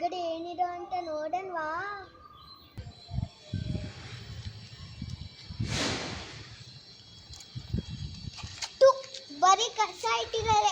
ಒಳಗಡೆ ಏನಿರೋ ಅಂತ ನೋಡನ್ವಾ ಬರೀ ಕಸ ಇಟ್ಟಿದ್ದಾರೆ.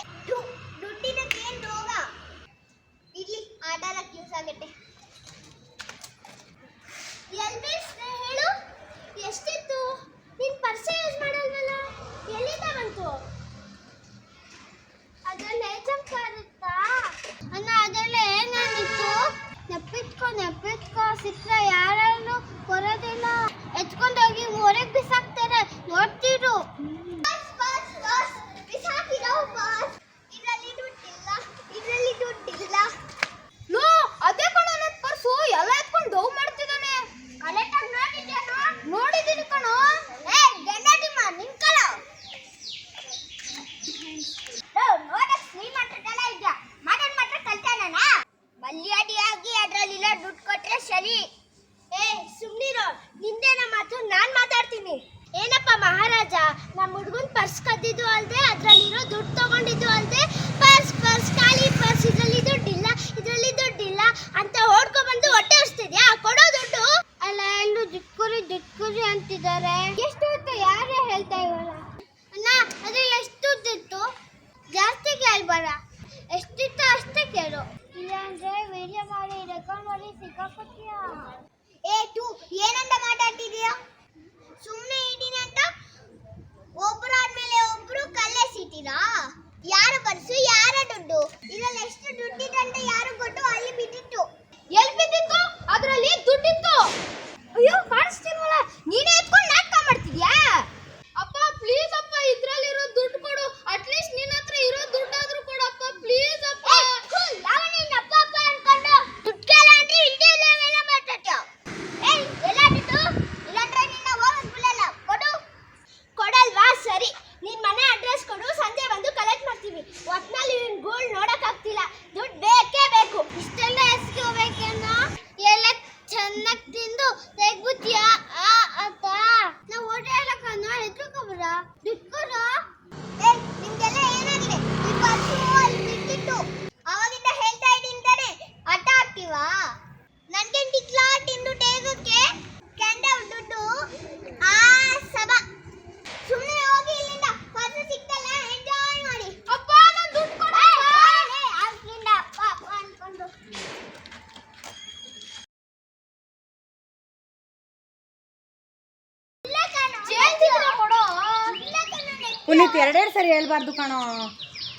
ಎರಡೆರಡು ಸರಿ ಹೇಳ್ಬಾರ್ದು ಕಣೋ.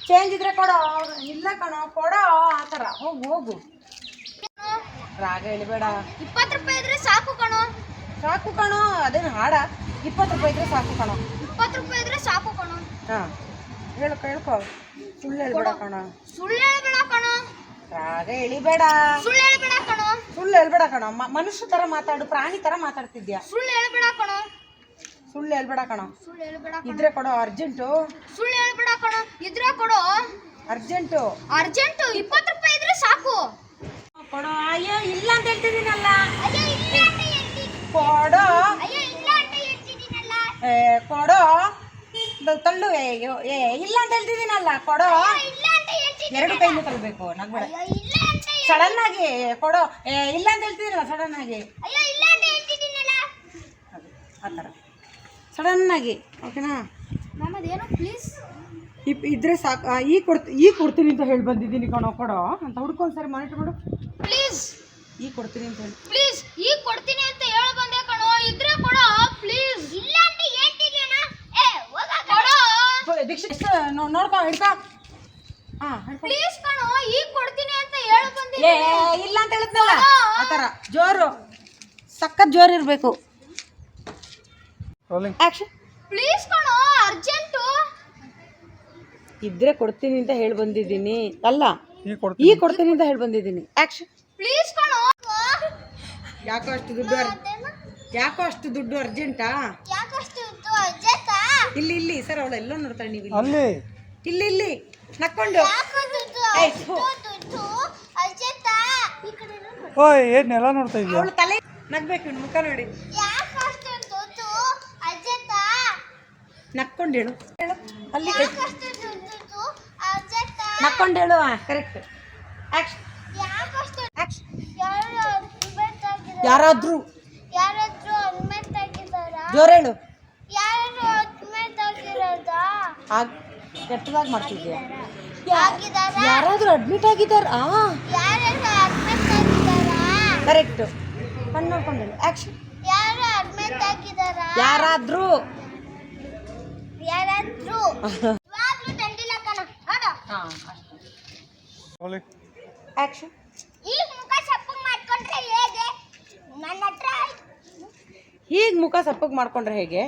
ಚೇಂಜ್ ಇದ್ರೆ ಕೊಡೋ ಇಲ್ಲ ಕಣೋ ಕೊಡೋ ಆ ಥರ. ಹೋಗು ಹೋಗು. ರಾಗ ಎಳಿಬೇಡ ಇಪ್ಪತ್ತು ರೂಪಾಯಿ ಇದ್ರೆ ಸಾಕು ಕಣೋ. ಸಾಕು ಕಣೋ ಅದೇನು ಹಾಡ. ಇಪ್ಪತ್ತು ರೂಪಾಯಿ ಇದ್ರೆ ಸಾಕು ಕಣೋ. ಇಪ್ಪತ್ತು ರೂಪಾಯಿ ಇದ್ರೆ ಸಾಕು ಕಣೋ. ಹಾಂ. ಹೇಳು ಹೇಳ್ಕೊ ಸುಳ್ಳು ಹೇಳಬೇಡ ಕಣೋ. ಸುಳ್ಳು ಹೇಳಬೇಡ ಕಣೋ. ರಾಗ ಎಳಿಬೇಡ ಸುಳ್ಳು ಹೇಳಬೇಡ ಕಣೋ. ಸುಳ್ಳು ಹೇಳಬೇಡ ಕಣೋ. ಮನುಷ್ಯ ತರ ಮಾತಾಡು ಪ್ರಾಣಿ ತರ ಮಾತಾಡ್ತಿದ್ಯಾ? ಸುಳ್ಳು ಹೇಳಬೇಡ ಕಣೋ. ಸುಳ್ಳು ಹೇಳ್ಬೇಡ ಕಣ. ಸುಳ್ಳು ಹೇಳ್ಬೇಡ ಇದ್ರೆ ಕೊಡೋ ಅರ್ಜೆಂಟು. ಸುಳ್ಳು ಹೇಳ್ಬೇಡ ಕಣ. ಇದ್ರೆ ಕೊಡು. ಅರ್ಜೆಂಟು. ಅರ್ಜೆಂಟು. ಇಪ್ಪತ್ತು ರೂಪಾಯಿ ಇದ್ರೆ ಸಾಕು. ಕೊಡೋ. ಅಯ್ಯೋ ಇಲ್ಲ ಅಂತ ಹೇಳ್ತಿದ್ದೀನಲ್ಲ. ಅಯ್ಯೋ ಇಲ್ಲ ಅಂತ ಹೇಳ್ತಿ ಕೊಡೋ. ಅಯ್ಯೋ ಇಲ್ಲ ಅಂತ ಹೇಳ್ತಿದ್ದೀನಲ್ಲ. ಏ, ಕೊಡೋ. ದ- ತಳ್ಳು. ಏ, ಇಲ್ಲ ಅಂತ ಹೇಳ್ತಿದ್ದೀನಲ್ಲ. ಕೊಡೋ. ಇಲ್ಲ ಅಂತ ಹೇಳ್ತಿದ್ದೀನಿ ಎರಡು ಕೈಯಿಂದ ತಳ್ಳಬೇಕು ನಗ್ಬೇಡ. ಅಯ್ಯೋ ಇಲ್ಲ ಅಂತ ಹೇಳ್- ಸಡನ್ ಆಗಿ ಕೊಡೋ. ಏ ಇಲ್ಲ ಅಂತ ಹೇಳ್ತಿದ್ದೀನಲ್ಲ ಸಡನ್ ಆಗಿ ಅಯ್ಯೋ ಇಲ್ಲ ಅಂತ ಹೇಳ್ತಿದ್ದೀನಲ್ಲ. ಅದು ಆ ಥರ. ಸಡನ್ ಆಗಿ ಓಕೆನಾ ಪ್ಲೀಸ್ ಇದ್ರೆ ಸಾಕು ಈ ಈಗ ಈ ಈಗ ಕೊಡ್ತೀನಿ ಅಂತ ಹೇಳಿ ಬಂದಿದ್ದೀನಿ ಕಣೋ ಕೊಡೋ. ಅಂತ ಹುಡ್ಕೊಂಡು ಸರಿ ಮಾನಿಟರ್ ಮಾಡು. ಪ್ಲೀಸ್ ಈಗ ಕೊಡ್ತೀನಿ ಅಂತ ಹೇಳಿ. ಪ್ಲೀಸ್ ಈಗ ಕೊಡ್ತೀನಿ ಅಂತ ಹೇಳಿ ಬಂದೆ ಕಣೋ. ಇದ್ರೆ ಕೊಡೋ ಪ್ಲೀಸ್ ಇಲ್ಲ ಅಂತ ಹೇಳ್ತಿದ್ದೀನ ಏ ಹೋಗ ಕೊಡೋ. ದೀಕ್ಷಿತ್ ನೋಡ್ಕೊ ಹಿಡ್ಕೊ. ಹಾಂ ಪ್ಲೀಸ್ ಕಣೋ ಈಗ ಕೊಡ್ತೀನಿ ಅಂತ ಹೇಳಿ ಏ ಇಲ್ಲ ಅಂತ ಹೇಳಿದ್ನಲ್ಲ ಆ ಥರ. ಜೋರು. ಸಖತ್ ಜೋರು ಇರಬೇಕು. ಆಕ್ಷನ್ ಪ್ಲೀಸ್ ಕಣೋ ಅರ್ಜೆಂಟು ಇದ್ರೆ ಕೊಡ್ತೀನಿ ಅಂತ ಹೇಳಿ ಬಂದಿದ್ದೀನಿ. ಅಲ್ಲ ಈಗ ಕೊಡ್ತೀನಿ. ಅಂತ ಹೇಳಿ ಬಂದಿದ್ದೀನಿ. ಆಕ್ಷನ್ ಪ್ಲೀಸ್ ಕಣೋ. ಯಾಕೋ ಅಷ್ಟು ದುಡ್ಡು ಅರ್ ಯಾಕೋ ಅಷ್ಟು ದುಡ್ಡು ಅರ್ಜೆಂಟಾ ಯಾಕಷ್ಟು ಇತ್ತು ಅಜ್ಜಕ್ಕ ಇಲ್ಲಿ ಇಲ್ಲಿ. ಸರ್ ಅವಳು ಎಲ್ಲೋ ನೋಡ್ತಾಳೆ ನೀವು ಇಲ್ಲಿ ಇಲ್ಲಿ ಇಲ್ಲಿ. ನಕ್ಕೊಂಡು. ಯಾಕಷ್ಟು ದುಡ್ಡು ಥು. ದುಡ್ಡು ಅರ್ಜೆಂಟಾ ಈ ಕಡೆ ನೋಡು. ಓಯ್ ಏನ್ ನೆಲ ನೋಡ್ತಾ ಇದೀಯ? ಅವಳು ತಲೆ ನಗ್ಬೇಕು ಇವ್ನು ಮುಖ ನೋಡಿ. ನಕ್ಕೊಂಡು ಹೇಳು. ಹೇಳು. ಅಲ್ಲಿ ನಕ್ಕೊಂಡು ಹೇಳು ಕರೆಕ್ಟ್ ಯಾರಾದ್ರೂ. ಜೋರ ಅಡ್ಮಿಟ್ ಆಗಿದಾರಾ ಜೋರ್ ಹೇಳು. ಯಾರಾದ್ರೂ ಅಡ್ಮಿಟ್ ಆಗಿರೋದಾ? ಆಗ್ ಕೆಟ್ಟದಾಗಿ ಮಾಡ್ತಿದ್ಯಾ? ಯಾರಾದ್ರೂ ಅಡ್ಮಿಟ್ ಆಗಿದ್ದಾರ ಕರೆಕ್ಟ್ ಕಣ್ಣು ನೋಡ್ಕೊಂಡು ಆಕ್ಷನ್ ಯಾರು ಅಡ್ಮಿಟ್ ಆಗಿದಾರಾ ಯಾರಾದ್ರೂ. ಆಕ್ಷನ್ ಈಗ ಮುಖ ಸಪ್ಪು ಮಾಡ್ಕೊಂಡ್ರೆ ಹೇಗೆ? ನನ್ನ ಹತ್ರ ಹೀಗೆ ಮುಖ ಸಪ್ಪಗೆ ಮಾಡ್ಕೊಂಡ್ರೆ ಹೇಗೆ?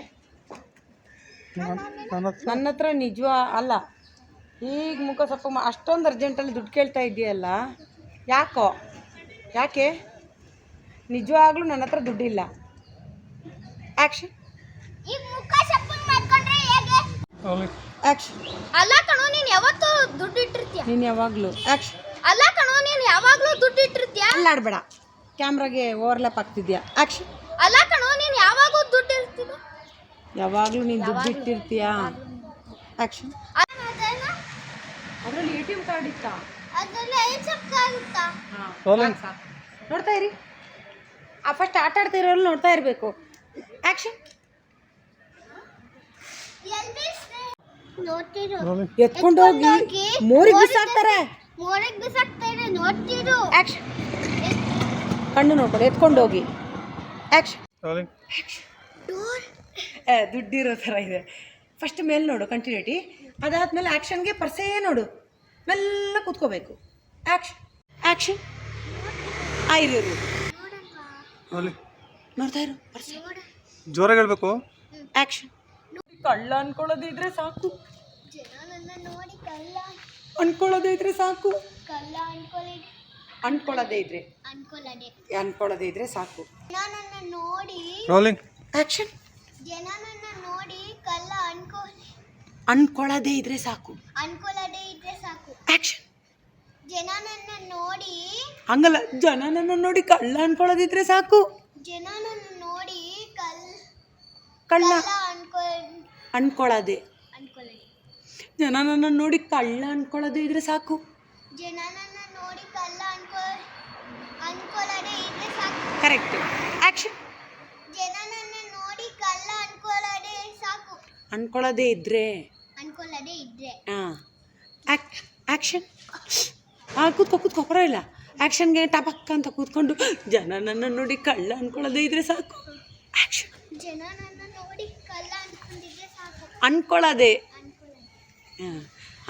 ನನ್ನ ಹತ್ರ ನಿಜವ ಅಲ್ಲ. ಈಗ ಮುಖ ಸಪ್ಪ ಅಷ್ಟೊಂದು ಅರ್ಜೆಂಟಲ್ಲಿ ದುಡ್ಡು ಕೇಳ್ತಾ ಇದೆಯಲ್ಲ ಯಾಕೋ? ಯಾಕೆ? ನಿಜವಾಗ್ಲೂ ನನ್ನ ಹತ್ರ ದುಡ್ಡಿಲ್ಲ. ಆ್ಯಕ್ಷನ್ ಈಗ ಮುಖ ಸಪ್ಪು ಮಾಡ್ಕೊಂಡ್ರೆ ಹೇಗೆ ಆ್ಯಕ್ಷನ್ ಅಲ್ಲ ಕಣೋ ನೀನು ಯಾವತ್ತೂ ದುಡ್ಡು ಇಟ್ಟಿರ್ತೀಯ? ನೀನು ಯಾವಾಗಲೂ ಆ್ಯಕ್ಷನ್ ಅಲ್ಲ ಕಣೋ ನೀನು ಯಾವಾಗಲೂ ದುಡ್ಡು ಇಟ್ಟಿರ್ತೀಯ? ಅಲ್ಲಾಡಬೇಡ. ಕ್ಯಾಮ್ರಾಗೆ ಓವರ್ಲ್ಯಾಪ್ ಆಗ್ತಿದ್ಯಾ? ಆಕ್ಷನ್ ಅಲ್ಲ ಕಣೋ ನೀನು ಯಾವಾಗೂ ದುಡ್ಡು ಇರ್ತೀಯ? ಯಾವಾಗಲೂ ನೀನು ದುಡ್ಡು ಇಟ್ಟಿರ್ತೀಯಾ? ಆಕ್ಷನ್ ಅದರಲ್ಲಿ ಎ ಟಿ ಎಂ ಕಾರ್ಡ್ ಇತ್ತಾ? ಸಪ್ಪಾಗುತ್ತಾ ನೋಡ್ತಾ ಇರಿ. ಆ ಫಸ್ಟ್ ಆಟ ಆಡ್ತಾ ನೋಡ್ತಾ ಇರಬೇಕು. ಆ್ಯಕ್ಷನ್ ಎಲ್ಲಿ ನೋಡ್ತಿರು. ಎತ್ಕೊಂಡು ಹೋಗಿ ಮೋರಿಗೆ ಬಿಸಾಕ್ತಾರೆ. ಮೋರಿಗೆ ಬಿಸಾಕ್ತಾರೆ ನೋಡ್ತಿರು. ಆ್ಯಕ್ಷನ್ ಕಣ್ಣು ನೋಡ್ಕೊಂಡು ಎತ್ಕೊಂಡು ಹೋಗಿ ಆ್ಯಕ್ಷನ್ ಡೋರ್. ದುಡ್ಡಿರೋ ಥರ ಇದೆ. ಫಸ್ಟ್ ಮೇಲೆ ನೋಡು ಕಂಟಿನ್ಯೂಟಿ ಅದಾದ್ಮೇಲೆ ಆ್ಯಕ್ಷನ್ಗೆ ಪರ್ಸೇ ನೋಡು. ಮೆಲ್ಲ ಕೂತ್ಕೋಬೇಕು. ಆ್ಯಕ್ಷನ್ ಆ್ಯಕ್ಷನ್ ಆ ಇರು ಇರು. ನೋಡ್ತಾ ಇರು ಪರ್ಸೆ ಜೋರಾಗಿ ಹೇಳ್ಬೇಕು. ಆ್ಯಕ್ಷನ್ ಕಳ್ಳ ಅನ್ಕೊಳ್ಳೋದಿದ್ರೆ ಸಾಕು. ಜನ ನನ್ನ ನೋಡಿ ಕಲ್ಲ ಅನ್ಕೊಳ್ಳೋದೇ ಇದ್ರೆ ಸಾಕು. ಕಲ್ಲ ಅನ್ಕೊಳ್ಳಿ ಅನ್ಕೊಳ್ಳೋದೇ ಇದ್ರೆ. ಅನ್ಕೊಳ್ಳದೆ ಅನ್ಕೊಳ್ಳೋದೇ ಇದ್ರೆ ಸಾಕು. ಜನ ನನ್ನ ನೋಡಿ ರೋಲಿಂಗ್ ಆಕ್ಷನ್ ಜನ ನನ್ನ ನೋಡಿ ಕಲ್ಲ ಅನ್ಕೊ ಅನ್ಕೊಳ್ಳೋದೇ ಇದ್ರೆ ಸಾಕು. ಅನ್ಕೊಳ್ಳದೆ ಇದ್ರೆ ಸಾಕು. ಆಕ್ಷನ್ ಜನ ನನ್ನ ನೋಡಿ ಹಂಗಲ್ಲ ಜನ ನನ್ನ ನೋಡಿ ಕಳ್ಳ ಅನ್ಕೊಳ್ಳೋದಿದ್ರೆ ಸಾಕು. ಜನ ನನ್ನ ನೋಡಿ ಕಳ್ಳ. ಕಳ್ಳ ಕಲ್ಲ ಅನ್ಕೊ ಅನ್ಕೊಳ್ಳೋದೆ ಜನ ನನ್ನ ನೋಡಿ ಕಳ್ಳ ಅಂದ್ಕೊಳ್ಳೋದೇ ಇದ್ರೆ ಸಾಕು. ಕರೆಕ್ಟ್ ಆ್ಯಕ್ಷನ್ ಅನ್ಕೊಳ್ಳದೆ ಇದ್ರೆ. ಹಾಂ. ಆ್ಯಕ್ಷನ್ ಹಾಂ ಕೂತ್ಕೋ ಕೂತ್ಕೋ ಪರವಾಗಿಲ್ಲ. ಆ್ಯಕ್ಷನ್ಗೆ ಟಪಕ್ಕ ಅಂತ ಕೂತ್ಕೊಂಡು ಜನ ನನ್ನ ನೋಡಿ ಕಳ್ಳ ಅನ್ಕೊಳ್ಳೋದೇ ಇದ್ರೆ ಸಾಕು. ಆ್ಯಕ್ಷನ್ ಜನ ನನ್ನ ನೋಡಿ ಕಲ್ಲ ಅನ್ಕೊಂಡಿದ್ರೆ ಹಾಂ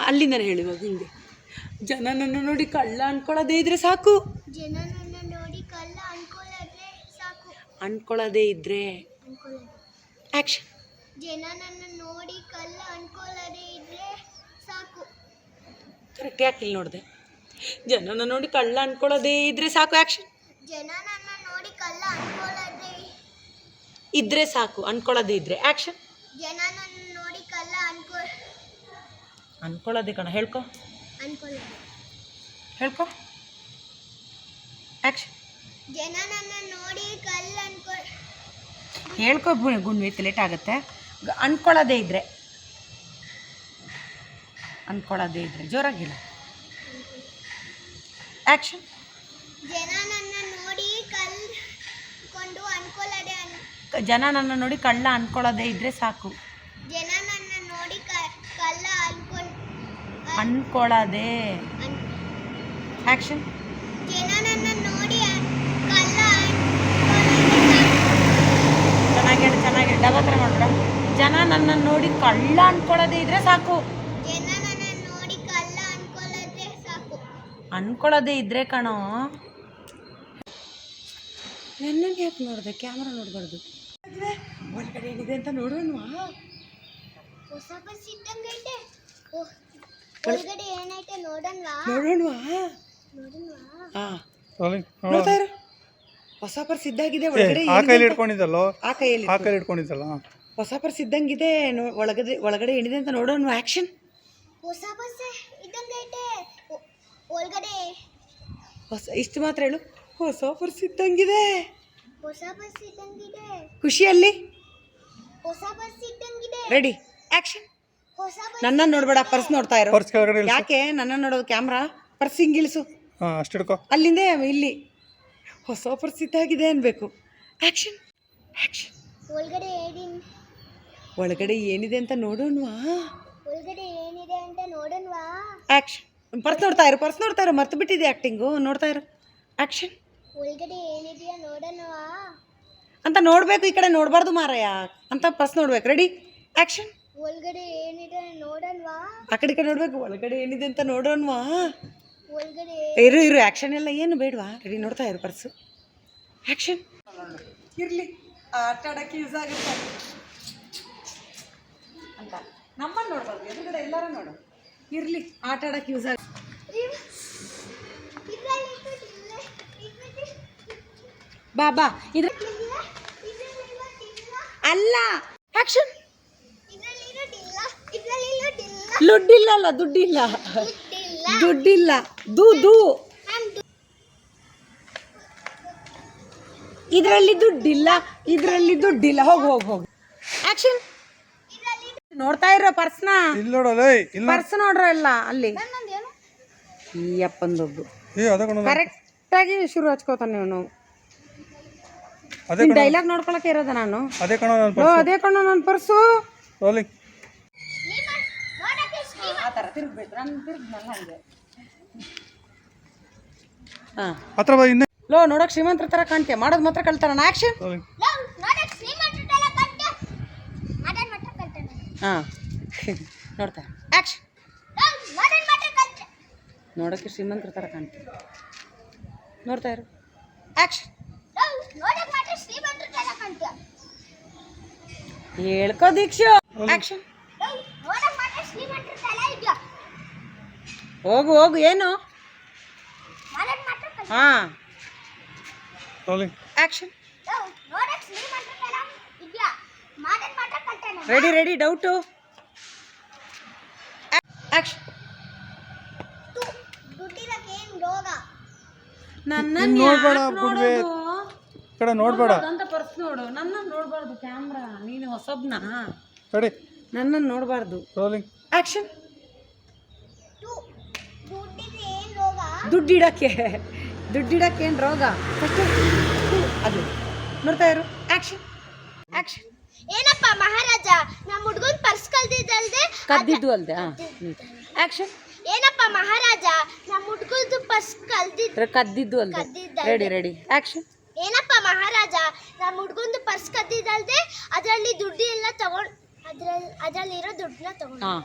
ಅಲ್ಲಿಂದನೇ ಹೇಳುವಾಗ ಹಿಂಗೆ. ಜನನನ್ನು ನೋಡಿ ಕಳ್ಳ ಅನ್ಕೊಳ್ಳೋದೇ ಇದ್ರೆ ಸಾಕು. ಅನ್ಕೊಳ್ಳೋದೇ ಇದ್ರೆ ಅನ್ಕೊಳ್ಳದೆ ಆ್ಯಕ್ಷನ್ ಜನ ನೋಡಿ ಕಲ್ಲ ಅನ್ಕೊಳ್ಳದೆ ಇದ್ರೆ ಸಾಕು. ಕರೆಕ್ಟ್ ಯಾಕೆ ಇಲ್ಲಿ ನೋಡಿದೆ? ಜನನ ನೋಡಿ ಕಳ್ಳ ಅನ್ಕೊಳ್ಳೋದೇ ಇದ್ರೆ ಸಾಕು ಆಕ್ಷನ್. ಜನ ನನ್ನ ನೋಡಿ ಕಲ್ಲ ಅನ್ಕೊಳ್ಳದೆ ಇದ್ರೆ ಸಾಕು ಅನ್ಕೊಳ್ಳೋದೇ ಇದ್ರೆ ಆಕ್ಷನ್. ಜನ ಅನ್ಕೊಳ್ಳೋದೇ ಕಣ. ಹೇಳ್ಕೊ. ಹೇಳ್ಕೊ. ಆ್ಯಕ್ಷನ್ ಜನ ನನ್ನ ನೋಡಿ ಕಲ್ಲ ಅನ್ಕೊ ಹೇಳ್ಕೊ ಗುಣ್ವಿತ್ ಲೇಟ್ ಆಗುತ್ತೆ. ಅನ್ಕೊಳ್ಳೋದೇ ಇದ್ರೆ. ಅನ್ಕೊಳ್ಳೋದೇ ಇದ್ರೆ. ಜೋರಾಗಿಲ್ಲ ಆ್ಯಕ್ಷನ್ ಜನ ನನ್ನ ನೋಡಿ ಕಲ್ಲು ಕೊಂಡು ಅನ್ಕೊಳ್ಳದೆ ಅನ್ ಜನ ನನ್ನ ನೋಡಿ ಕಳ್ಳ ಅನ್ಕೊಳ್ಳೋದೇ ಇದ್ರೆ ಸಾಕು. ಅನ್ಕೊಳ್ಳೋದೇ ಆಕ್ಷನ್ ಆ್ಯಕ್ಷನ್ ಚೆನ್ನಾಗಿ ಚೆನ್ನಾಗಿ ಡಬಲ್ ಥರ ಮಾಡ್ಬೇಡ ಜನ ನನ್ನ ನೋಡಿ ಕಳ್ಳ ಅನ್ಕೊಳ್ಳೋದೇ ಇದ್ರೆ ಸಾಕು. ಅನ್ಕೊಳ್ಳೋದೇ ಇದ್ರೆ ಕಣೋ. ನನ್ನನ್ನು ಯಾಕೆ ನೋಡಿದೆ? ಕ್ಯಾಮ್ರಾ ನೋಡಬಾರ್ದು. ಒಳಗಡೆ ಏನಿದೆ ಅಂತ ನೋಡೋಣ ಹೊಸ ಬಸ್ ಇದ್ದಂಗೈತೆ. ಓಹ್. ಒಳಗಡೆ ಏನೈತೆ ನೋಡನ್ವಾ ನೋಡೋಣವಾ ಹಾಂ ನೋಡ್ತಾ ಇರು. ಹೊಸ ಪರ್ಸ್ ಇದ್ದಾಗಿದೆ ಒಳಗಡೆ ಆ ಕೈಲಿ ಇಟ್ಕೊಂಡಿದ್ದಲ್ಲೋ? ಆ ಕೈಯಲ್ಲಿ ಆ ಕೈಲಿ ಇಟ್ಕೊಂಡಿದ್ದಲ್ಲ? ಹೊಸ ಪರ್ಸ್ ಇದ್ದಂಗಿದೆ ನೋ- ಒಳಗಡೆ ಒಳಗಡೆ ಏನಿದೆ ಅಂತ ನೋಡೋಣ ಆ್ಯಕ್ಷನ್ ಹೊಸ ಬಸ್ ಇದ್ದಂಗೈತೆ ಒಳಗಡೆ. ಹೊಸ ಇಷ್ಟು ಮಾತ್ರ ಹೇಳು. ಹೊಸ ಪರ್ಸ್ ಇದ್ದಂಗಿದೆ ಹೊಸ ಬಸ್ ಇದ್ದಂಗಿದೆ. ಖುಷಿಯಲ್ಲಿ? ಹೊಸ ಬಸ್ ಇದ್ದಂಗಿದೆ. ರೆಡಿ ಆ್ಯಕ್ಷನ್ ಬಸ್ ನನ್ನ ನೋಡ್ಬೇಡ ಪರ್ಸ್ ನೋಡ್ತಾ ಇರೋ. ಪರ್ಸ್ ಕೆಳಗಡೆ ಇಳಿಸು. ಯಾಕೆ? ನನ್ನ ನೋಡೋದು ಕ್ಯಾಮ್ರಾ? ಪರ್ಸ್ ಹಿಂಗಿಳಿಸು ಹಾಂ ಅಷ್ಟು ಹಿಡ್ಕೊ. ಅಲ್ಲಿಂದ ಇಲ್ಲಿ. ಹೊಸ ಪರ್ಸ್ ಇದ್ದಾಗಿದೆ ಅನ್ಬೇಕು. Action action. ಒಳಗಡೆ ಏನಿನ್ ಒಳಗಡೆ ಏನಿದೆ ಅಂತ ನೋಡೋಣವಾ? ಒಳಗಡೆ ಏನಿದೆ ಅಂತ ನೋಡೋಣವಾ? ಆಕ್ಷನ್. ಪರ್ಸ್ ನೋಡ್ತಾ ಇರು ಪರ್ಸ್ ನೋಡ್ತಾ ಇರು. ಮರ್ತು ಬಿಟ್ಟಿದೆ ಆ್ಯಕ್ಟಿಂಗು ನೋಡ್ತಾ ಇರು. ಆಕ್ಷನ್. ಒಳಗಡೆ ಏನಿದೆಯಾ ನೋಡೋಣವಾ? ಅಂತ ನೋಡಬೇಕು ಈ ಕಡೆ ನೋಡಬಾರ್ದು ಮಾರಯ್ಯ ಅಂತ ಪರ್ಸ್ ನೋಡ್ಬೇಕು. ರೆಡಿ? ಆಕ್ಷನ್. ಒಳಗಡೆ ಏನಿದೆ ನೋಡೋಣವಾ? ಆ ಕಡೆ ಈ ಕಡೆ ನೋಡ್ಬೇಕು ಒಳಗಡೆ ಏನಿದೆ ಅಂತ ನೋಡೋಣವಾ ಒಳಗಡೆ ಇರು ಇರು ಆ್ಯಕ್ಷನ್ ಎಲ್ಲ ಏನು ಬೇಡವಾ? ರೆಡಿ ನೋಡ್ತಾ ಇರು ಪರ್ಸು. ಆ್ಯಕ್ಷನ್ ಇರಲಿ ಆಟ ಆಡೋಕ್ಕೆ ಯೂಸ್ ಆಗುತ್ತೆ. ಅಂತ. ನಮ್ಮನ್ನು ನೋಡ್ಬಾರ್ದು ಎದುರುಗಡೆ ಎಲ್ಲರೂ ನೋಡು. ಇರಲಿ ಆಟ ಆಡೋಕ್ಕೆ ಯೂಸ್ ಆಗುತ್ತೆ. ಬಾ ಬಾ. ಇದ್ರ ಅಲ್ಲ. ಆ್ಯಕ್ಷನ್ ದುಡ್ಡಿಲ್ಲ ಅಲ್ಲ ದುಡ್ಡಿಲ್ಲ. ದುಡ್ಡಿಲ್ಲ. ದು ದು. ಇದರಲ್ಲಿ ದುಡ್ಡಿಲ್ಲ ಇದರಲ್ಲಿ ದುಡ್ಡಿಲ್ಲ. ಹೋಗು ಹೋಗು ಹೋಗು. ಆಕ್ಷನ್ ನೋಡ್ತಾ ಇರೋ ಪರ್ಸ್ನ? ಇಲ್ಲಿ ಇಲ್ಲ ಪರ್ಸ್ ನೋಡ್ರ ಎಲ್ಲ ಅಲ್ಲಿ. ಈ ಅಪ್ಪಂದೊಬ್ಬು ಕರೆಕ್ಟಾಗಿ ಶುರು ಹಚ್ಕೋತಾನೆ ಇವನು ಡೈಲಾಗ್ ನೋಡ್ಕೊಳಕ್ಕೆ ಇರೋದ ನಾನು? ಅದೇ ಕಣ ನನ್ನ ಪರ್ಸು ತಿರುಗ್ಬೇಕು. ನಾನು ತಿರುಗ್ನಲ್ಲ ಹಂಗೆ. ಹಾಂ. ಹತ್ರ ಬಾ ಇನ್ನೇ ಲೋ ನೋಡಕ್ ಶ್ರೀಮಂತರ ತರ ಕಾಣ್ತೀಯ? ಮಾಡೋದ್ ಮಾತ್ರ ಕಳ್ತಾರ ಆಕ್ಷನ್ ಹಾಂ. ನೋಡ್ತಾ. ನೋಡೋಕ್ಕೆ ಶ್ರೀಮಂತರ ಥರ ಕಾಣ್ತೀವಿ ನೋಡ್ತಾ ಇರು. ಆಕ್ಷನ್ ಹೇಳ್ಕೋ ದೀಕ್ಷಾ. ಆಕ್ಷನ್ ಹೋಗು ಹೋಗು ಏನು? ಹಾಂ. Action ready ready doubt action ನನ್ನ ನೋಡ್ಬೇಡ, ಬಿಡ್ವೆ. ಈ ಕಡೆ ನೋಡಬೇಡ. ಅಂತ ಪರ್ಸ್ ನೋಡು. ನನ್ನ ನೋಡಬಾರ್ದು ಕ್ಯಾಮ್ರಾ ನೀನು ಹೊಸಬ್ನ? ರೆಡಿ ನನ್ನನ್ನು ನೋಡಬಾರ್ದು. Rolling action ದುಡ್ಡಿಡಕ್ಕೆ. ದುಡ್ಡಿಡಕ್ಕೆ ಏನು ರೋಗ? ಫಸ್ಟು ಅದು. ನೋಡ್ತಾ ಇರು. ಆಕ್ಷನ್ ಆಕ್ಷನ್ ಏನಪ್ಪ ಮಹಾರಾಜ? ನಮ್ಮ ಹುಡುಗನ ಪರ್ಸ್ ಕಲ್ದಿದ್ದಲ್ದೆ ಕದ್ದಿದ್ದು ಅಲ್ದೆ ಆ್ಯಕ್ಷನ್ ಆಕ್ಷನ್ ಏನಪ್ಪ ಮಹಾರಾಜ? ನಮ್ಮ ಹುಡ್ಗದ್ದು ಪರ್ಸ್ ಕಲ್ದಿದ್ರೆ ಕದ್ದಿದ್ದು ಅಲ್ದೆ. ರೆಡಿ ರೆಡಿ ಆಕ್ಷನ್ ಏನಪ್ಪ ಮಹಾರಾಜ? ನಮ್ಮ ಹುಡುಗಂದು ಪರ್ಸ್ ಕದ್ದಿದ್ದಲ್ದೆ? ಅದರಲ್ಲಿ ದುಡ್ಡು ಎಲ್ಲ ತಗೊಂಡ್ ಅದ್ರಲ್ಲಿ ಅದರಲ್ಲಿರೋ ದುಡ್ಡನ್ನ ತಗೊಂಡು. ಹಾಂ.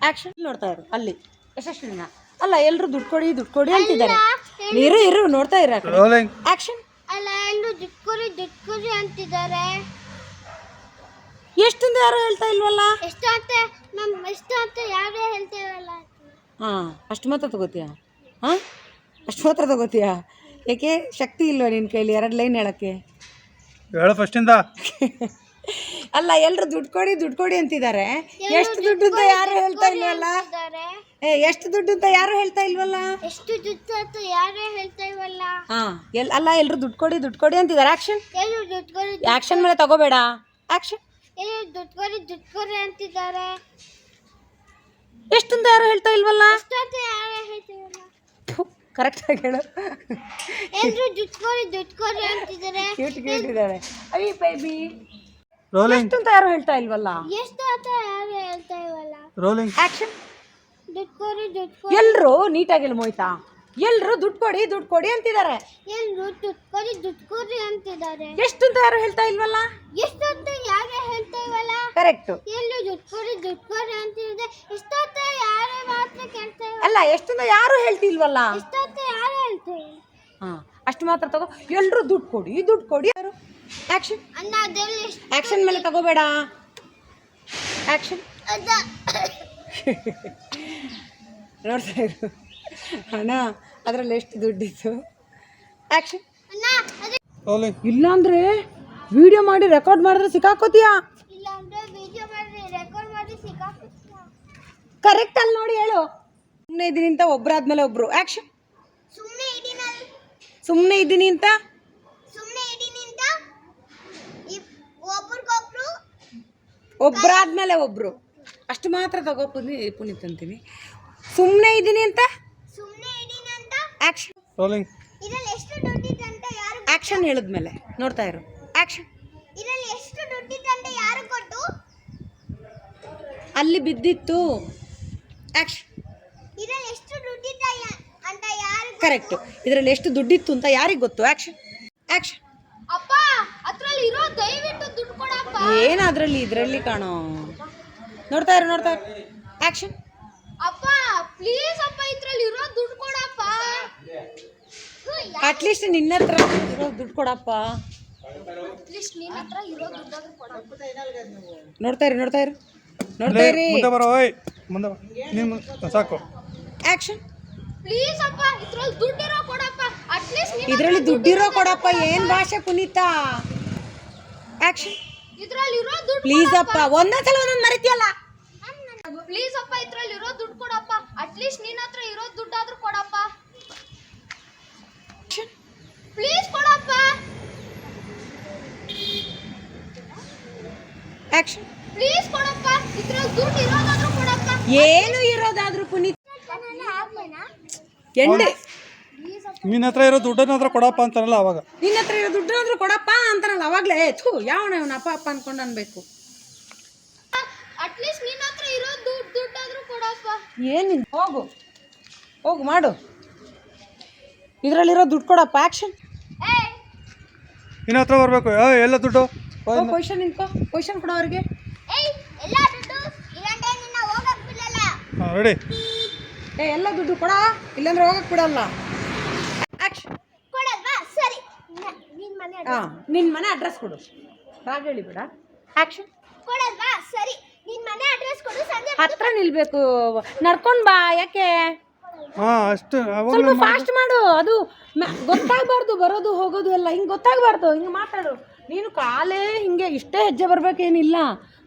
ಆಕ್ಷನ್ ನೋಡ್ತಾ ಇರು ಅಲ್ಲಿ. ಯಶಸ್ವಿನ ಅಲ್ಲ ಎಲ್ಲರೂ ದುಡ್ಡು ಕೊಡಿ ದುಡ್ಡು ಕೊಡಿ ಅಂತಿದ್ದಾರೆ. ಇರು ಇರು ನೋಡ್ತಾ ಇರ ರೋಲಿಂಗ್ ಆಕ್ಷನ್ ಅಲ್ಲ ಎಲ್ಲರೂ ದುಡ್ಡು ಕೊಡಿ ದುಡ್ಡು ಕೊಡಿ ಅಂತಿದ್ದಾರೆ. ಎಷ್ಟೊಂದು ಯಾರು ಹೇಳ್ತಾ ಇಲ್ವಲ್ಲ? ಎಷ್ಟು ಅಂತ ನಮ್ ಎಷ್ಟು ಅಂತ ಯಾರೇ ಹೇಳ್ತೇವಲ್ಲ ಹಾಂ ಅಷ್ಟು ಮಾತ್ರ ತಗೋತೀಯಾ? ಹಾಂ? ಅಷ್ಟು ಮಾತ್ರ ತಗೋತೀಯ? ಏಕೆ ಶಕ್ತಿ ಇಲ್ವಾ ನಿನ್ನ ಕೈಲಿ? ಎರಡು ಲೈನ್ ಹೇಳೋಕ್ಕೆ. ಹೇಳು ಫಸ್ಟಿಂದ ಅಲ್ಲ ಎಲ್ಲರೂ ದುಡ್ಡು ಕೊಡಿ ದುಡ್ಡು ಕೊಡಿ ಅಂತಿದ್ದಾರೆ. ಎಷ್ಟು ದುಡ್ಡು ಅಂತ ಯಾರು ಹೇಳ್ತಾ ಇಲ್ವಲ್ಲ? ಏ ಎಷ್ಟು ದುಡ್ಡು ಅಂತ ಯಾರು ಹೇಳ್ತಾ ಇಲ್ವಲ್ಲ? ಎಷ್ಟು ದುಡ್ಡು ಅಂತ ಯಾರು ಹೇಳ್ತಾ ಇಲ್ವಲ್ಲ? ಹಾಂ ಎಲ್ ಅಲ್ಲ ಎಲ್ಲರೂ ದುಡ್ಡು ಕೊಡಿ ದುಡ್ಡು ಕೊಡಿ ಅಂತಿದ್ದಾರೆ. ಆಕ್ಷನ್ ಎಲ್ಲರೂ ದುಡ್ಡು ಕೊಡಿ ಆ್ಯಕ್ಷನ್ ಮೇಲೆ ತಗೋಬೇಡ. ಆಕ್ಷನ್ ಎಲ್ಲರೂ ದುಡ್ಡು ಕೊಡಿ ದುಡ್ಡು ಕೊರಿ ಅಂತಿದ್ದಾರೆ. ಎಷ್ಟು ಅಂತ ಯಾರು ಹೇಳ್ತಾ ಇಲ್ವಲ್ಲ? ಎಷ್ಟು ಅಂತ ಯಾರೇ ಕರೆಕ್ಟಾಗಿ ಹೇಳು. ಎಲ್ಲರೂ ದುಡ್ಡು ಕೊಡಿ ದುಡ್ಡು ಕೊಡಿ ಅಂತಿದ್ದಾರೆ. ಕ್ಯೂಟ್ ಕ್ಯೂಟ್ ಇದ್ದಾರೆ. ಅಯ್ಯ ಬೇಬಿ ರೋಲಿಂಗ್ ಎಷ್ಟು ಅಂತ ಯಾರು ಹೇಳ್ತಾ ಇಲ್ವಲ್ಲ? ಎಷ್ಟು ಅಂತ ಯಾರು ಹೇಳ್ತಾ ಇಲ್ವಲ್ಲ? ರೋಲಿಂಗ್ ಆಕ್ಷನ್ ದುಡ್ಡು ಕೊಡಿ ದುಡ್ಡು ಕೊಡಿ. ಎಲ್ಲರೂ ನೀಟಾಗಿ ಹೇಳು ಮೋಯ್ತಾ ಎಲ್ಲರೂ ದುಡ್ಡು ಕೊಡಿ ದುಡ್ಡು ಕೊಡಿ ಅಂತಿದ್ದಾರೆ. ಎಲ್ಲರೂ ದುಡ್ಡು ಕೊಡಿ ದುಡ್ಡು ಕೊಡಿ ಅಂತಿದ್ದಾರೆ. ಎಷ್ಟು ಅಂತ ಯಾರು ಹೇಳ್ತಾ ಇಲ್ವಲ್ಲ? ಎಷ್ಟು ಅಂತ ಯಾರು ಹೇಳ್ತಾ ಇವಲ್ಲ ಕರೆಕ್ಟು ಎಲ್ಲೂ ದುಡ್ಡು ಕೊಡಿ ದುಡ್ಡು ಕೊಡಿ ಅಂತಿದೆ ಎಷ್ಟು ಅಂತ ಯಾರು ಮಾತ್ರ ಕೇಳ್ತಾ ಇಲ್ಲ ಅಲ್ಲ ಎಷ್ಟು ಅಂತ ಯಾರು ಹೇಳ್ತಿಲ್ವಲ್ಲ? ಎಷ್ಟು ಅಂತ ಯಾರು ಹೇಳ್ತೇವೆ ಹಾಂ ಅಷ್ಟು ಮಾತ್ರ ತಗೋ. ಎಲ್ಲರೂ ದುಡ್ಡು ಕೊಡಿ ದುಡ್ಡು ಕೊಡಿ. ಯಾರು ಆ್ಯಕ್ಷನ್ ಅಣ್ಣ ಆ್ಯಕ್ಷನ್ ಮೇಲೆ ತಗೋಬೇಡ. ಆ್ಯಕ್ಷನ್ ನೋಡ್ತಾ ಇರು. ಅಣ್ಣ ಅದರಲ್ಲಿ ಎಷ್ಟು ದುಡ್ಡಿತ್ತು? ಆ್ಯಕ್ಷನ್ ಇಲ್ಲಾಂದ್ರೆ ವಿಡಿಯೋ ಮಾಡಿ ರೆಕಾರ್ಡ್ ಮಾಡಿದ್ರೆ ಸಿಕ್ಕಾಕೋತೀಯಾ? ಇಲ್ಲ ವಿಡಿಯೋ ಮಾಡಿ ರೆಕಾರ್ಡ್ ಮಾಡಿ ಸಿಕ್ಕಾಕ್ಬಿಡ್ತೀಯ ಕರೆಕ್ಟ್ ಅಲ್ಲಿ ನೋಡಿ ಹೇಳು. ಸುಮ್ಮನೆ ಇದ್ದೀನಿ ಅಂತ ಒಬ್ರಾದ್ಮೇಲೆ ಒಬ್ರು. ಆ್ಯಕ್ಷನ್ ಸುಮ್ಮನೆ ಇಡೀನಲ್ಲಿ ಸುಮ್ಮನೆ ಇದ್ದೀನಿ ಅಂತ ಸುಮ್ಮನೆ ಇಡೀನಿ ಅಂತ ಇಬ್- ಒಬ್ರಿಗೊಬ್ರು ಒಬ್ರಾದ್ಮೇಲೆ ಒಬ್ಬರು ಅಷ್ಟು ಮಾತ್ರ ತಗೋ ಪುನಿ ಪುನೀತ್ ಅಂತೀನಿ. ಸುಮ್ಮನೆ ಇದ್ದೀನಿ ಅಂತ? ಸುಮ್ಮನೆ ಇಡೀನಿ ಅಂತ? ಆ್ಯಕ್ಷನ್ ರೋಲಿಂಗ್ ಇದ್ರಲ್ಲಿ ಎಷ್ಟು ದುಡ್ಡಿದೆ ಅಂತ ಯಾರು ಆ್ಯಕ್ಷನ್ ಹೇಳಿದ್ಮೇಲೆ. ನೋಡ್ತಾ ಇರು. ಆ್ಯಕ್ಷನ್ ಇದ್ರಲ್ಲಿ ಎಷ್ಟು ದುಡ್ಡಿದೆ ಅಂತ ಯಾರು ಕೊಟ್ಟು ಅಲ್ಲಿ ಬಿದ್ದಿತ್ತು. ಆ್ಯಕ್ಷನ್ ಇದ್ರಲ್ಲಿ ಎಷ್ಟು ದುಡ್ಡಿದೆ ಅಂತ ಯಾರು ಗೊತ್ತು? ಕರೆಕ್ಟು ಇದರಲ್ಲಿ ಎಷ್ಟು ದುಡ್ಡಿತ್ತು ಅಂತ ಯಾರಿಗೆ ಗೊತ್ತು? ಆಕ್ಷನ್ ಆ್ಯಕ್ಷನ್ ಅಪ್ಪ ಅದರಲ್ಲಿ ಇರೋ ದಯವಿಟ್ಟು ದುಡ್ಡು ಏನು ಅದರಲ್ಲಿ ಇದರಲ್ಲಿ ಕಾಣೋ? ನೋಡ್ತಾ ಇರು ನೋಡ್ತಾ ಇರು. ಆ್ಯಕ್ಷನ್ ಅಪ್ಪ ಪ್ಲೀಸ್ ಅಪ್ಪ ಇದ್ರಲ್ಲಿ ಇರೋ ದುಡ್ಡು ಕೊಡಪ್ಪ. ಅಟ್ಲೀಸ್ಟ್ ನಿನ್ನ ಹತ್ರ ಇರೋ ದುಡ್ಡು ಕೊಡಪ್ಪ. ಅಟ್ಲೀಸ್ಟ್ ಇರೋ ನೋಡ್ತಾ ಇರಿ ನೋಡ್ತಾ ಇರು. ನೋಡ್ತಾ ಇರಿ. ಮುಂದೆ ಬರೋ ಓಯ್ ಮುಂದೆ ಬಾ. ನೀನ್ ಮುಂದೆ ಸಾಕು. ಆ್ಯಕ್ಷನ್ ಪ್ಲೀಸ್ ಅಪ್ಪ ಇದ್ರಲ್ಲಿ ದುಡ್ಡಿರೋ ಕೊಡಪ್ಪ. ಅಟ್ಲೀಸ್ಟ್ ನಿನ್ನ ಇದರಲ್ಲಿ ದುಡ್ಡಿರೋ ಕೊಡಪ್ಪ ಏನು ಭಾಷೆ ಪುನೀತಾ? ಆ್ಯಕ್ಷನ್ ಇದ್ರಲ್ಲಿ ಇರೋ ದುಡ್ಡು ಪ್ಲೀಸ್ ಅಪ್ಪ ಒಂದೊಂದ್ಸಲ ಒಂದೊಂದು ಮರಿತಿಯಲ್ಲ? ಪ್ಲೀಸ್ ಅಪ್ಪ ಇದ್ರಲ್ಲಿ ಇರೋ ದುಡ್ಡು ಕೊಡಪ್ಪ. ಅಟ್ಲೀಸ್ಟ್ ನಿನ್ನ ಹತ್ರ ಇರೋ ದುಡ್ಡಾದ್ರೂ ಕೊಡಪ್ಪ. ಪ್ಲೀಸ್ ಕೊಡಪ್ಪ. ಆ್ಯಕ್ಷನ್ ಪ್ಲೀಸ್ ಕೊಡಪ್ಪ. ಇದ್ರಲ್ಲಿ ದುಡ್ಡು ಇರೋದಾದ್ರೂ ಕೊಡಪ್ಪ. ಏನು ಇರೋದಾದ್ರೂ ಪುನೀತ್. ಎಂಡೆ ನಿನ್ನ ಹತ್ರ ಇರೋ ದುಡ್ಡನ್ನ ಹತ್ರ ಕೊಡಪ್ಪ ಅಂತಾರಲ್ಲ ಅವಾಗ. ನಿನ್ನ ಹತ್ರ ಇರೋ ದುಡ್ಡನ್ನಾದ್ರೂ ಕೊಡಪ್ಪ ಅಂತಾರಲ್ಲ ಅವಾಗಲೇ ಥೂ ಯಾವನ ಇವನ ಅಪ್ಪ ಅಪ್ಪ ಅನ್ಕೊಂಡು ಅನ್ಬೇಕು. ಅಟ್ಲೀಸ್ಟ್ ನಿನ್ನ ಹತ್ರ ಇರೋ ದುಡ್ಡು ದುಡ್ಡಾದ್ರೂ ಕೊಡಪ್ಪ. ಏನು ಹೋಗು ಹೋಗು ಮಾಡು. ಇದರಲ್ಲಿರೋ ದುಡ್ಡು ಕೊಡಪ್ಪ ಆ್ಯಕ್ಷನ್ ನಿನ್ನ ಹತ್ರ ಬರಬೇಕು ಎಲ್ಲ ದುಡ್ಡು? ಕ್ವಶನ್ ನಿಂತ್ಕೋ ಪೊಸಿಷನ್ ಕೊಡೋ ಅವ್ರಿಗೆ. ಏಯ್ ಎಲ್ಲ ದುಡ್ಡು ಇಲ್ಲಂದ್ರೆ ನಿನ್ನ ಹೋಗಕ್ ಬಿಡಲ್ಲ. ಹಾ ರೆಡಿ ಏ ಎಲ್ಲ ದುಡ್ಡು ಕೊಡ ಇಲ್ಲಾಂದ್ರೆ ಹೋಗಕ್ಕೆ ಬಿಡಲ್ಲ. ಆ್ಯಕ್ಷನ್ ಕೊಡಲ್ವಾ? ಸರಿ. ನಿನ್ನ ನಿನ್ ಮನೆ ಅಡ್ರೆಸ್ ಹಾಂ ನಿನ್ನ ಮನೆ ಅಡ್ರೆಸ್ ಕೊಡು. ರಾಗ ಹೇಳಿಬೇಡ ಆಕ್ಷನ್ ಕೊಡಲ್ವಾ? ಸರಿ. ನಿನ್ ಮನೆ ಅಡ್ರೆಸ್ ಕೊಡು. ಸಂಜೆ ಹತ್ರ ನಿಲ್ಬೇಕು. ನಡ್ಕೊಂಡು ಬಾ ಯಾಕೆ? ಹಾ ಅಷ್ಟು ಅವಾಗ ಸ್ವಲ್ಪ ಫಾಸ್ಟ್ ಮಾಡು. ಅದು ಮ- ಗೊತ್ತಾಗ್ಬಾರ್ದು. ಬರೋದು ಹೋಗೋದು ಎಲ್ಲ. ಹಿಂಗೆ ಗೊತ್ತಾಗ್ಬಾರ್ದು. ಹಿಂಗೆ ಮಾತಾಡು. ನೀನು ಕಾಲೇ ಹಿಂಗೆ ಇಷ್ಟೇ ಹೆಜ್ಜೆ ಬರ್ಬೇಕೇನಿಲ್ಲ.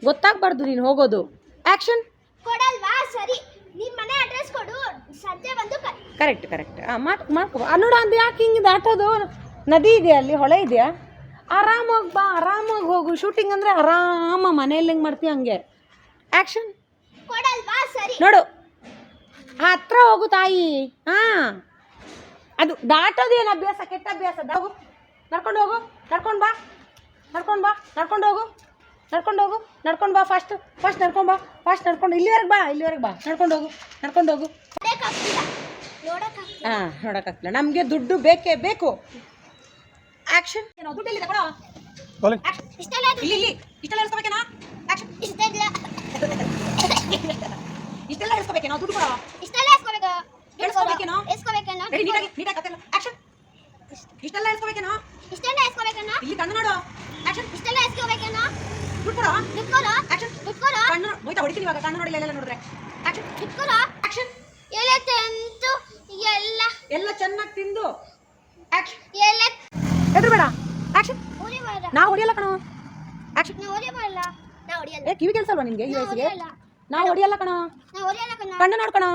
ಗೊತ್ತಾಗ್ಬಾರ್ದು ನೀನು ಹೋಗೋದು. ಆ್ಯಕ್ಷನ್ ಕೊಡಲ್ವಾ? ಸರಿ. ನಿನ್ ಮನೆ ಅಡ್ರೆಸ್ ಕೊಡು ಸಂಜೆ ಬಂದು ಕರೆಕ್ಟ್ ಕರೆಕ್ಟ್ ಹಾಂ ಮಾತು ಮಾಡ್ಕೊ ನೋಡ ನೋಡು ಅದು ಯಾಕೆ ಹಿಂಗೆ ದಾಟೋದು ನದಿ ಇದೆಯಾ ಅಲ್ಲಿ? ಹೊಳೆ ಇದೆಯಾ? ಆರಾಮಾಗಿ ಬಾ ಆರಾಮಾಗಿ ಹೋಗು. ಶೂಟಿಂಗ್ ಅಂದರೆ ಆರಾಮ ಮನೆಯಲ್ಲಿ ಹೆಂಗೆ ಮಾಡ್ತೀಯ ಹಂಗೆ? ಆ್ಯಕ್ಷನ್ ನೋಡು. ಹತ್ರ ಹೋಗು ತಾಯಿ. ಹಾಂ. ಅದು ದಾಟೋದು ಏನು ಅಭ್ಯಾಸ? ಕೆಟ್ಟ ಅಭ್ಯಾಸ? ಹೋಗು. ನಡ್ಕೊಂಡು ಹೋಗು. ನಡ್ಕೊಂಡು ಬಾ. ನಡ್ಕೊಂಡು ಬಾ. ನಡ್ಕೊಂಡು ಹೋಗು. ನಡ್ಕೊಂಡು ಹೋಗು ನಡ್ಕೊಂಡು ಬಾ ಫಾಸ್ಟ್ ಫಾಸ್ಟ್ ನಡ್ಕೊಂಡು ಬಾ ಫಾಸ್ಟ್ ನಡ್ಕೊಂಡು ಇಲ್ಲಿವರೆಗೆ ಬಾ ಇಲ್ಲಿವರೆಗೆ ಬಾ ನಡ್ಕೊಂಡು ಹೋಗು ನಡ್ಕೊಂಡು ಹೋಗು. ಹಾಂ ನೋಡೋಕ್ಕಾಗ್ತಿಲ್ಲ. ನಮಗೆ ದುಡ್ಡು ಬೇಕೇ ಬೇಕು. ಆ್ಯಕ್ಷನ್ ಏನೋ ದುಡ್ಡು ಎಲ್ಲಿದೆ ಕೊಡೋ. ಇಷ್ಟೆಲ್ಲ ಇಲ್ಲಿ ಇಲ್ಲಿ ಇಷ್ಟೆಲ್ಲ ಇಳಿಸ್ಕೋಬೇಕೇನೋ ಆ್ಯಕ್ಷನ್ ಇಷ್ಟೆಲ್ಲ ಇಷ್ಟೆಲ್ಲ ಇಳಿಸ್ಕೋಬೇಕೇನೋ ದುಡ್ಡು ಕೊಡೋ. ಇಷ್ಟೆಲ್ಲ ಎಸ್ಕೋಬೇಕು ಎಸ್ಕೋಬೇಕೇನೋ? ಎಸ್ಕೋಬೇಕೇನೋ ರೆಡಿ ನೀಟಾಗಿ ನೀಟಾಗಿ ಕತ್ತಲ್ಲ ಆ್ಯಕ್ಷನ್ ಇಷ್ಟೆಲ್ಲ ಇಳಿಸ್ಕೋಬೇಕೇನೋ ಇಷ್ಟೆಲ್ಲ ಇಲ್ಲಿ ತಂದು ನೋಡು. ಆ್ಯಕ್ಷನ್ ಇಷ್ಟೆಲ್ಲ ಎಸ್ಕೋಬೇಕೇನೋ ದುಡ್ಡು ಕೊಡೋ ದುಡ್ಡು ಕೊಡು ಆಕ್ಷನ್ ದುಡ್ಡು ಕಣ್ಣು ಹೋಯ್ತಾ ಹೊಡಿತೀನಿ ಇವಾಗ ಕಣ್ಣು ನೋಡಿಲ್ಲ ಎಲ್ಲ ನೋಡಿದ್ರೆ. ಆಕ್ಷನ್ ದುಡ್ಡು ಕೊಡು ಆಕ್ಷನ್ ಎಲ್ಲ ತಂತು ಎಲ್ಲ. ಎಲ್ಲ ಚೆನ್ನಾಗಿ ತಿಂದು. ಆಕ್ಷನ್ ಎಲ್ಲ ಎದ್ರು ಬೇಡ ಆಕ್ಷನ್ ನಾವು ಹೊಡಿಯಲ್ಲ ಕಣೋ. ಆಕ್ಷನ್ ನಾ ಓಡಿ ಬರಲ್ಲ ನಾ ಹೊಡಿಯಲ್ಲ. ಏ ಕಿವಿ ಕೆಲಸಲ್ವಾ ನಿಮಗೆ? ಈ ನಾ ವಯಸ್ಸಿಗೆ ಹೊಡಿಯಲ್ಲ. ನಾವು ಹೊಡಿಯಲ್ಲ ಕಣೋ. ನಾ ಹೊಡಿಯಲ್ಲ ಕಣ. ಕಣ್ಣು ನೋಡ್ಕಣೋ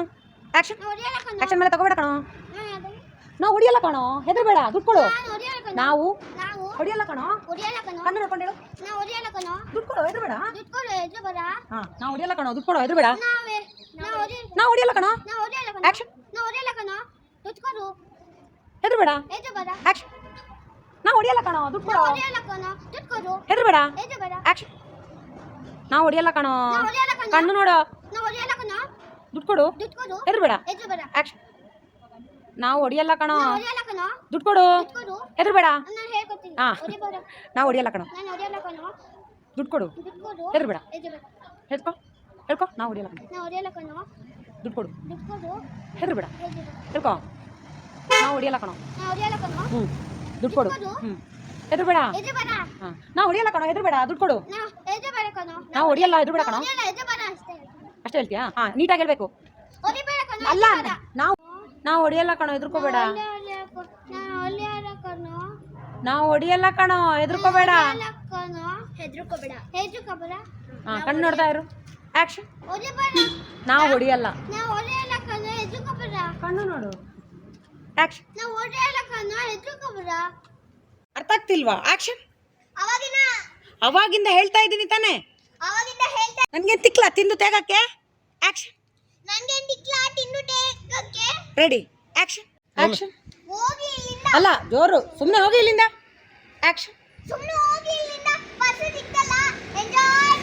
ಆಕ್ಷನ್ ನಾ ಹೊಡಿಯಲ್ಲ ಕಣ. ಆಕ್ಷನ್ ಮೇಲೆ ತಗೋಬೇಡ ಕಣೋ. ನಾ ಹೊಡಿಯಲ್ಲ ಕಣೋ. ಹೆದ್ರು ಬೇಡ ದುಡ್ಡು ಕೊಡು. ಹೊಡಿಯಲ್ಲ ನಾವು ಹೊಡಿಯಲ್ಲ ಕಣೋ ಹೊಡಿಯಲ್ಲ ಕಣೋ ಕಣ್ಣು ನೋಡ್ಕೊಂಡು ಹೇಳು ನಾ ಹೊಡಿಯಲ್ಲ ಕಣೋ ದುಡ್ಡು ಕೊಡು ಹೆದ್ರು ಬೇಡ ದುಡ್ಡು ಕೊಡು ಎದ್ದು ಬೇಡ ಹಾಂ ನಾವು ಹೊಡಿಯಲ್ಲ ಕಣೋ ದುಡ್ಡು ಕೊಡು ಹೆದ್ರು ಬೇಡ ನಾವೇ ನಾ ಹೊಡಿ ಹೊಡಿಯಲ್ಲ ಕಣೋ ನಾ ಹೊಡಿಯಲ್ಲ ಕಣೋ ಆಕ್ಷನ್ ನಾ ಹೊಡಿಯಲ್ಲ ಕಣ ದುಡ್ಡು ಕೊಡು ಹೆದ್ರು ಬೇಡ ಎದ್ದು ಬೇಡ ಆಕ್ಷನ್ ನಾವು ಹೊಡಿಯಲ್ಲ ಕಣೋ ದುಡ್ಡು ನಾ ಕೊಡು ಹೊಡಿಯಲ್ಲ ಕಣ ದುಡ್ಡು ಕೊಡು ಹೆದ್ರು ಬೇಡ ಎದ್ದು ಬರ ಆಕ್ಷನ್ ನಾ ಹೊಡಿಯಲ್ಲ ಕಣ ಕಣ್ಣು ನೋಡು ನಾ ಹೊಡಿಯಲ್ಲ ಕಣ ದುಡ್ಡು ಕೊಡು ದುಡ್ಡು ಕೊಡು ಹೆದ್ರು ಬೇಡ ಎದ್ದು ಬೇಡ ಆಕ್ಷನ್ ನಾವು ಹೊಡಿಯಲ್ಲ ಕಣೋ ನಾ ದುಡ್ಡು ಕೊಡು ಎದ್ರು ಬೇಡ ಹಾ. ನಾವು ಹೊಡಿಯಲ್ಲ ಕಣೋ ದುಡ್ಡು ಕೊಡು ಎದ್ರು ಬೇಡ ಹೇಳ್ಕೊ ಹೇಳ್ಕೊ ನಾವು ಹೊಡಿಯಲ್ಲ ಕಣೋ ದುಡ್ಡು ಕೊಡು ಹೆದ್ರು ಬೇಡ ಹೇಳ್ಕೊ ನಾವು ಹೊಡಿಯಲ್ಲ ಕಣೋ ಹ್ಞೂ ದುಡ್ಡು ಕೊಡು. ಹ್ಞೂ ಹೆದ್ರು ಬೇಡ ಹಾಂ ನಾವು ಹೊಡಿಯಲ್ಲ ಕಣೋ ಹೆದ್ರು ಬೇಡ ದುಡ್ಡು ಕೊಡು ನಾವು ಹೊಡಿಯಲ್ಲ ಹೆದ್ರು ಬೇಡ ಕಣೋ ಅಷ್ಟೇ ಹೇಳ್ತೀಯಾ ಹಾಂ ನೀಟಾಗಿ ಹೇಳ್ಬೇಕು ಅಲ್ಲ ನಾವು ನಾವು ಹೊಡಿಯಲ್ಲ ಕಣೋ ಎದ್ರುಕೋಬೇಡ ನಾವು ಹೊಡಿಯಲ್ಲ ಕಣೋ ಹೆದರ್ಕೋಬೇಡ. ಹಾಂ ಕಣ್ಣು ನೋಡ್ತಾ ಇರು. ಆ್ಯಕ್ಷನ್ ಹೊಡಿಬೇಡ. ನಾವು ಹೊಡಿಯಲ್ಲ. ಕಣ್ಣು ನೋಡು. ಆಕ್ಷನ್ ಅರ್ಥ ಆಗ್ತಿಲ್ವಾ? ಆ್ಯಕ್ಷನ್ ಅವಾಗಿನ. ಅವಾಗಿಂದ ಹೇಳ್ತಾ ಇದ್ದೀನಿ ತಾನೆ. ಅವಾಗಿಂದ ಹೇಳ್ತಾ ನನಗೆ ತಿಕ್ಲ ತಿಂದು ತೆಗಕ್ಕೆ? ಆ್ಯಕ್ಷನ್ ಆಕ್ಷನ್ ಆಕ್ಷನ್ ತಿಂದು ಅಲ್ಲ ಜೋರು. ಸುಮ್ಮನೆ ಹೋಗಿ ಇಲ್ಲಿಂದ ಆಕ್ಷನ್ ಸುಮ್ಮನೆ ಹೋಗಿ ಇಲ್ಲಿಂದ ಬಸ್ ಸಿಕ್ತಲ್ಲ. ಎಂಜಾಯ್